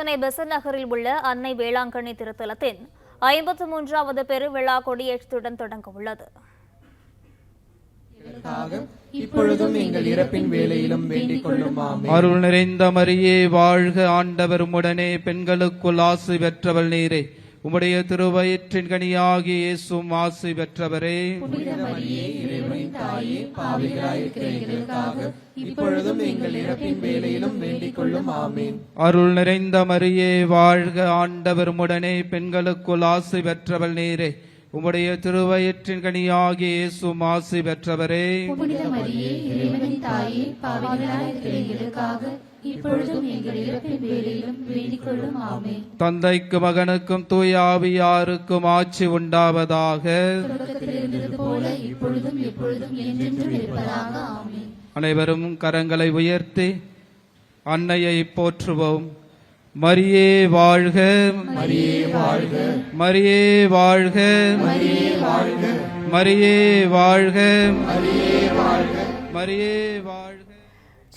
சென்னை பெசன் நகரில் உள்ள அன்னை வேளாங்கண்ணி திருத்தலத்தின் ஐம்பத்து மூன்றாவது பெருவிழா கொடியேற்றத்துடன் தொடங்க உள்ளது இப்பொழுதும் எங்கள் இறப்பின் வேலையிலும் வேண்டிக் கொள்ளும் ஆமென். அருள் நிறைந்த மரியே வாழ்க ஆண்டவர் உடனே பெண்களுக்குள் ஆசி பெற்றவள் நீரே. உம்முடைய திருவயிற்றின் கனியாகிய இயேசுவும் ஆசி பெற்றவரே. இப்பொழுதும் எங்கள் இறப்பின் வேலையிலும் வேண்டிக் கொள்ளும். ஆமீன். அருள் நிறைந்த மரியே வாழ்க ஆண்டவர் உடனே பெண்களுக்குள் ஆசி பெற்றவள் நீரே. உம்முடைய திருவயிற்றின் கனியாகிய இயேசுவும் ஆசி பெற்றவரே. புனித மரியே இறைவனின் தாயே எங்களுக்காக தந்தைக்கு மகனுக்கும் தூய ஆவியாருக்கும் ஆட்சி உண்டாவதாக. அனைவரும் கரங்களை உயர்த்தி அன்னையை போற்றுவோம். மரியே வாழ்க. மரியே வாழ்க. மரியே வாழ்க. மரியே வாழ்க. மரியே வாழ்க. மரியே வாழ்க. மரியே வாழ்க.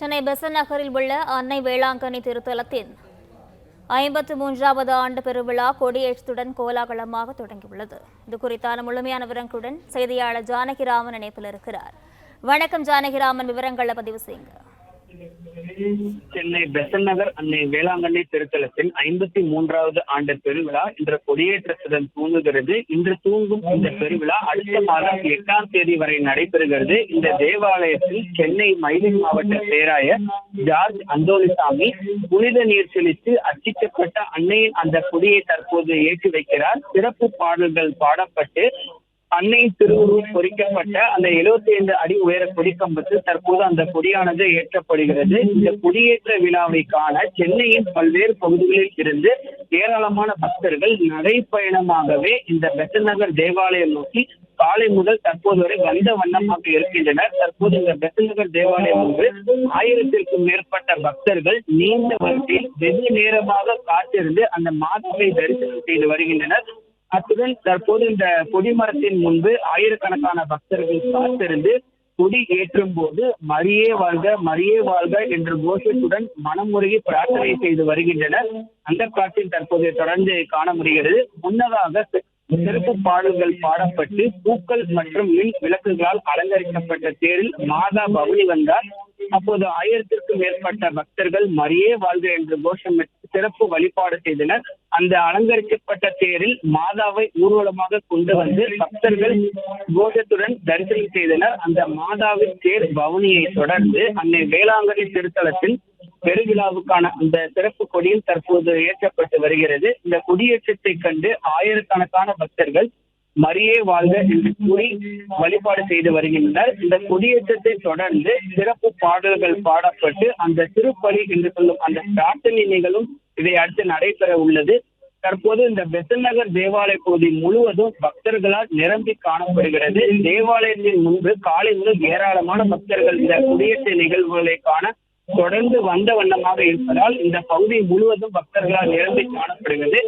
சென்னை பெசன் நகரில் உள்ள அன்னை வேளாங்கண்ணி திருத்தலத்தின் ஐம்பத்து மூன்றாவது ஆண்டு பெருவிழா கொடியேற்றத்துடன் கோலாகலமாக தொடங்கியுள்ளது. இது குறித்தான முழுமையான விவரங்களுடன் செய்தியாளர் ஜானகிராமன் இணைப்பில் இருக்கிறார். வணக்கம் ஜானகிராமன் விவரங்களை பதிவு செய்யுங்க சென்னை பெசன் நகர் அன்னை வேளாங்கண்ணி திருத்தலத்தில் ஐம்பத்தி மூன்றாவது ஆண்டு பெருவிழா இன்று கொடியேற்றத்துடன் தூங்குகிறது இன்று தூங்கும் இந்த பெருவிழா அடுத்த மாதம் எட்டாம் தேதி வரை நடைபெறுகிறது. இந்த தேவாலயத்தில் சென்னை மயிலை மாவட்ட பேராயர் ஜார்ஜ் அந்தோலிசாமி புனித நீர் செழித்து அர்ச்சிக்கப்பட்ட அன்னையின் அந்த கொடியை தற்போது ஏற்றி வைக்கிறார். சிறப்பு பாடல்கள் பாடப்பட்டு அன்னை திருவுருவம் பொறிக்கப்பட்ட அந்த 75 அடி உயர கொடிக்கம்பத்தில் தற்போது அந்த கொடியானது ஏற்றப்படுகிறது. இந்த கொடியேற்ற விழாவை காண சென்னையின் பல்வேறு பகுதிகளில் இருந்து ஏராளமான பக்தர்கள் நடைப்பயணமாகவே இந்த பெத்தநகர் தேவாலயம் நோக்கி காலை முதல் தற்போது வரை வந்த வண்ணமாக இருக்கின்றனர். தற்போது இந்த பெத்தநகர் தேவாலயம் ஒன்று ஆயிரத்திற்கும் மேற்பட்ட பக்தர்கள் நீண்ட வரிசையில் வெகு நேரமாக காத்திருந்து அந்த மாதாவை தரிசனம் செய்து வருகின்றனர். அத்துடன் தற்போது இந்த கொடிமரத்தின் முன்பு ஆயிரக்கணக்கான பக்தர்கள் காத்திருந்து கொடி ஏற்றும் போது மரியே வாழ்க மரியே வாழ்க என்ற கோஷத்துடன் மனமுருகி பிரார்த்தனை செய்து வருகின்றனர். அந்த காட்சியில் தற்போது தொடர்ந்து காண முடிகிறது. முன்னதாக சிறப்பு பாடல்கள் பாடப்பட்டு பூக்கள் மற்றும் மின் விளக்குகளால் அலங்கரிக்கப்பட்ட தேரில் மாதா பவனி வந்தார். அப்போது ஆயிரத்திற்கும் மேற்பட்ட பக்தர்கள் மரியே வாழ்க என்று கோஷமிட்டு சிறப்பு வழிபாடு செய்தனர். அந்த அலங்கரிக்கப்பட்ட தேரில் மாதாவை ஊர்வலமாக கொண்டு வந்து பக்தர்கள் கோஷத்துடன் தரிசனம் செய்தனர். அந்த மாதாவின் தேர் பவனியை தொடர்ந்து அன்னை வேளாங்கண்ணி திருத்தலத்தில் பெருவிழாவுக்கான அந்த சிறப்பு கொடியில் தற்போது ஏற்றப்பட்டு வருகிறது. இந்த கொடியேற்றத்தை கண்டு ஆயிரக்கணக்கான பக்தர்கள் மரியே வாழ்க என்று கூறி வழிபாடு செய்து வருகின்றனர். இந்த கொடியேற்றத்தை தொடர்ந்து சிறப்பு பாடல்கள் பாடப்பட்டு அந்த திருப்பலி என்று சொல்லும் அந்த பிரார்த்தனை நிகழும். இதை அடுத்து நடைபெற உள்ளது. தற்போது இந்த பெசன் நகர் தேவாலய பகுதி முழுவதும் பக்தர்களால் நிரம்பி காணப்படுகிறது. தேவாலயத்தின் முன்பு காலை முதல் ஏராளமான பக்தர்கள் இந்த குடியேற்ற நிகழ்வுகளை காண தொடர்ந்து வந்த வண்ணமாக இருப்பதால் இந்த பகுதி முழுவதும் பக்தர்களால் நிரம்பி காணப்படுகிறது.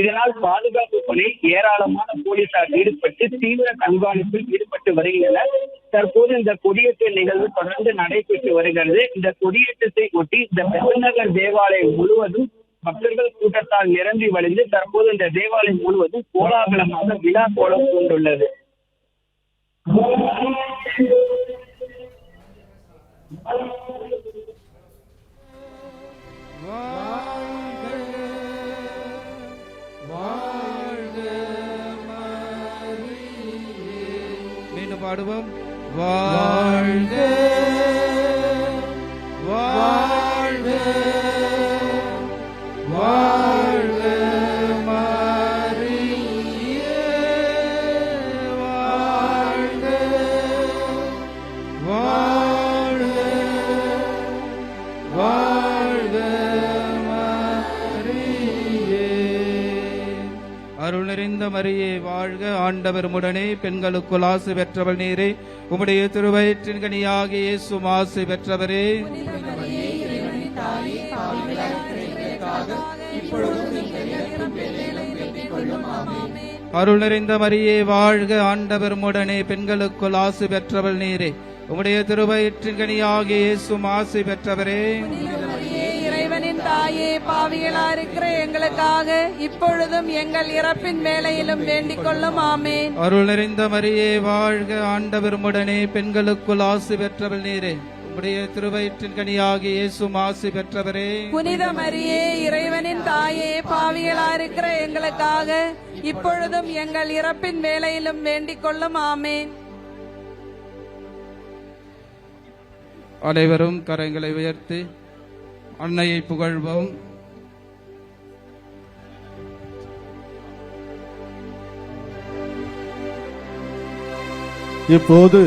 இதனால் பாதுகாப்பு பணி ஏராளமான போலீசார் ஈடுபட்டு தீவிர கண்காணிப்பில் ஈடுபட்டு வருகின்றனர். தற்போது இந்த கொடியேற்ற நிகழ்வு தொடர்ந்து நடைபெற்று வருகிறது. இந்த கொடியேற்றத்தை ஒட்டி இந்த பெருநகர் தேவாலயம் முழுவதும் பக்தர்கள் கூட்டத்தால் நிரம்பி வழிந்து தற்போது இந்த தேவாலயம் முழுவதும் கோலாகலமாக விழா கோலம் கொண்டுள்ளது Thank you. மீண்டும் பாடுவோம். வாழ்க. அருள் நிறைந்த மரியே வாழ்க ஆண்டவர் முடனே பெண்களுக்குள் ஆசை பெற்றவள் நீரே. உம்முடைய திருவயிற்றின் கனியாகிய இயேசுவும் ஆசை பெற்றவரே. அருள் நிறைந்த மரியே வாழ்க ஆண்டவர் முடனே பெண்களுக்குள் ஆசை பெற்றவள் நீரே. உம்முடைய திருவயிற்றின் கனியாகிய இயேசுவும் ஆசை பெற்றவரே. தாயே பாவிகளா இருக்கிற எங்களுக்காக இப்பொழுதும் எங்கள் இறப்பின் வேலையிலும் வேண்டிக் கொள்ளும். ஆமேன். அருள் நிறைந்த மரியே வாழ்க ஆண்டவர் உடனே பெண்களுக்குள் ஆசி பெற்றவள் நீரே. உம்முடைய திருவயிற்றின் கனியாகிய இயேசும் ஆசி பெற்றவரே. புனித மரியே இறைவனின் தாயே பாவிகளா இருக்கிற எங்களுக்காக இப்பொழுதும் எங்கள் இறப்பின் வேலையிலும் வேண்டிக் கொள்ளும். ஆமேன். அனைவரும் கரங்களை உயர்த்தி அன்னையை புகழ்வோம். இப்போது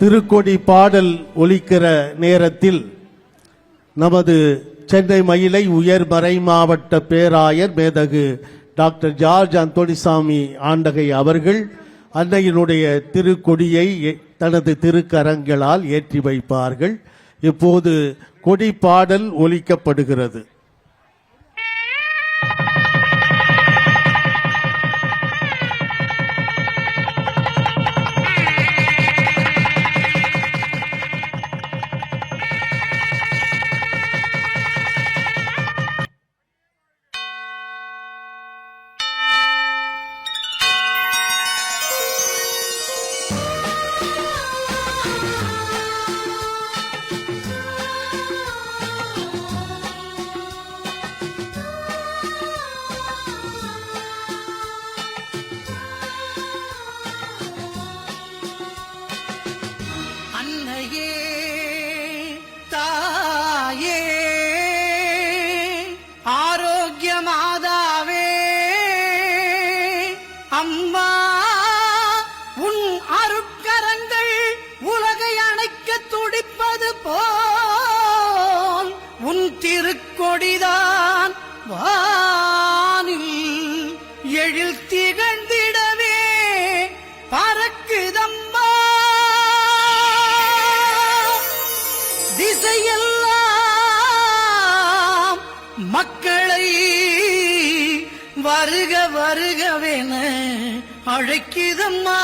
திருக்கொடி பாடல் ஒலிக்கிற நேரத்தில் நமது சென்னை மயிலை உயர்மறை மாவட்ட பேராயர் மேதகு டாக்டர் ஜார்ஜ் அந்தோணிசாமி ஆண்டகை அவர்கள் அன்னையினுடைய திருக்கொடியை தனது திருக்கரங்களால் ஏற்றி வைப்பார்கள். இப்போது கொடி பாடல் ஒலிக்கப்படுகிறது. அம்மா உன் அருட்கரங்கள் உலகை அணைக்க துடிப்பது போல் உன் திருக்கொடிதான் வானில் எழில் திகழ்ந்திடவே பறக்குதம்மா. திசையெல்லாம் மக்கள் வருக வருகவென அழைக்கிதம்மா.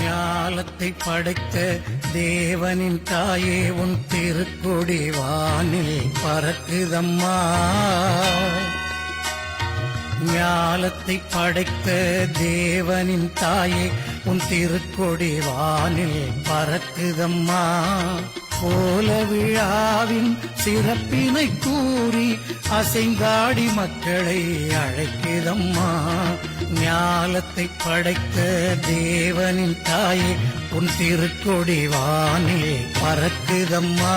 ஞாலத்தை படைத்த தேவனின் தாயே உன் திருக்கொடி வானில் பறக்குதம்மா. ஞாலத்தை படைத்த தேவனின் தாயே உன் திருக்கொடி வானில் பறக்குதம்மா. கோல விழாவின் சிறப்பினை கூறி அசைந்தாடி மக்களை அழைக்குதம்மா. ஞாலத்தை படைத்த தேவனின் தாயே உன் திருக்கொடி வானில் பறக்குதம்மா.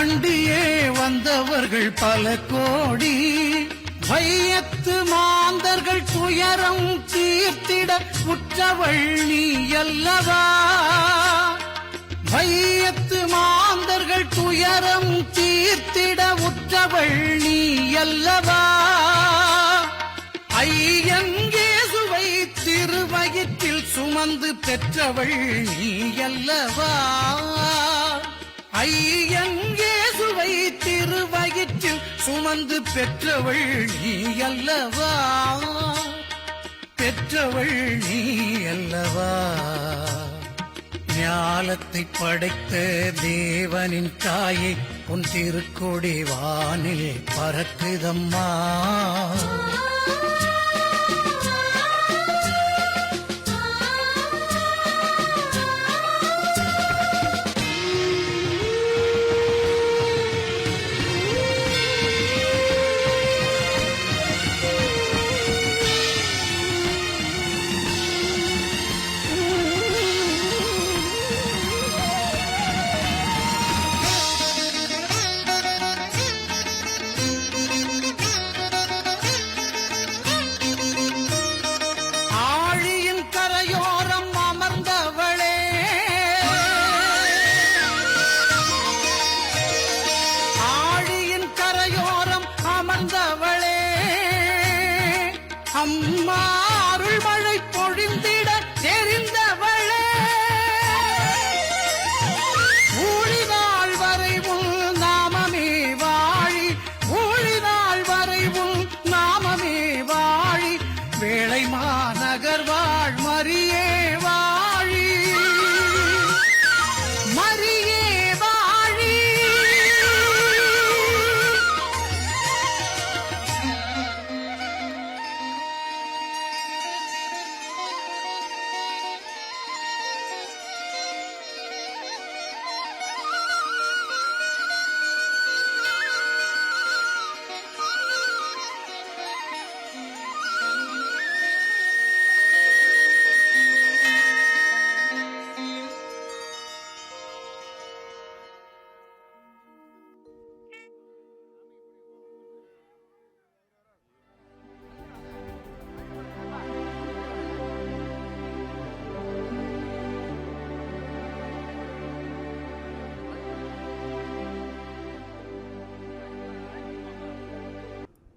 தாண்டியே வந்தவர்கள் பல கோடி. வையத்து மாந்தர்கள் துயரம் தீர்த்திட உற்றவள் நீ அல்லவா? வையத்து மாந்தர்கள் துயரம் தீர்த்திட உற்றவள் நீ அல்லவா? ஐயங்கேசுவை திருவயிற்றில் சுமந்து பெற்றவள் நீ அல்லவா? ஐயங்கேசுவை திருவயிற்றில் சுமந்து பெற்றவள் நீ அல்லவா பெற்றவள் நீ அல்லவா ஞாலத்தை படைத்த தேவனின் தாயை உன் திருக்கொடி வானில் பறக்குதம்மா. அம்மா மழை பொழிந்திட தெரிந்த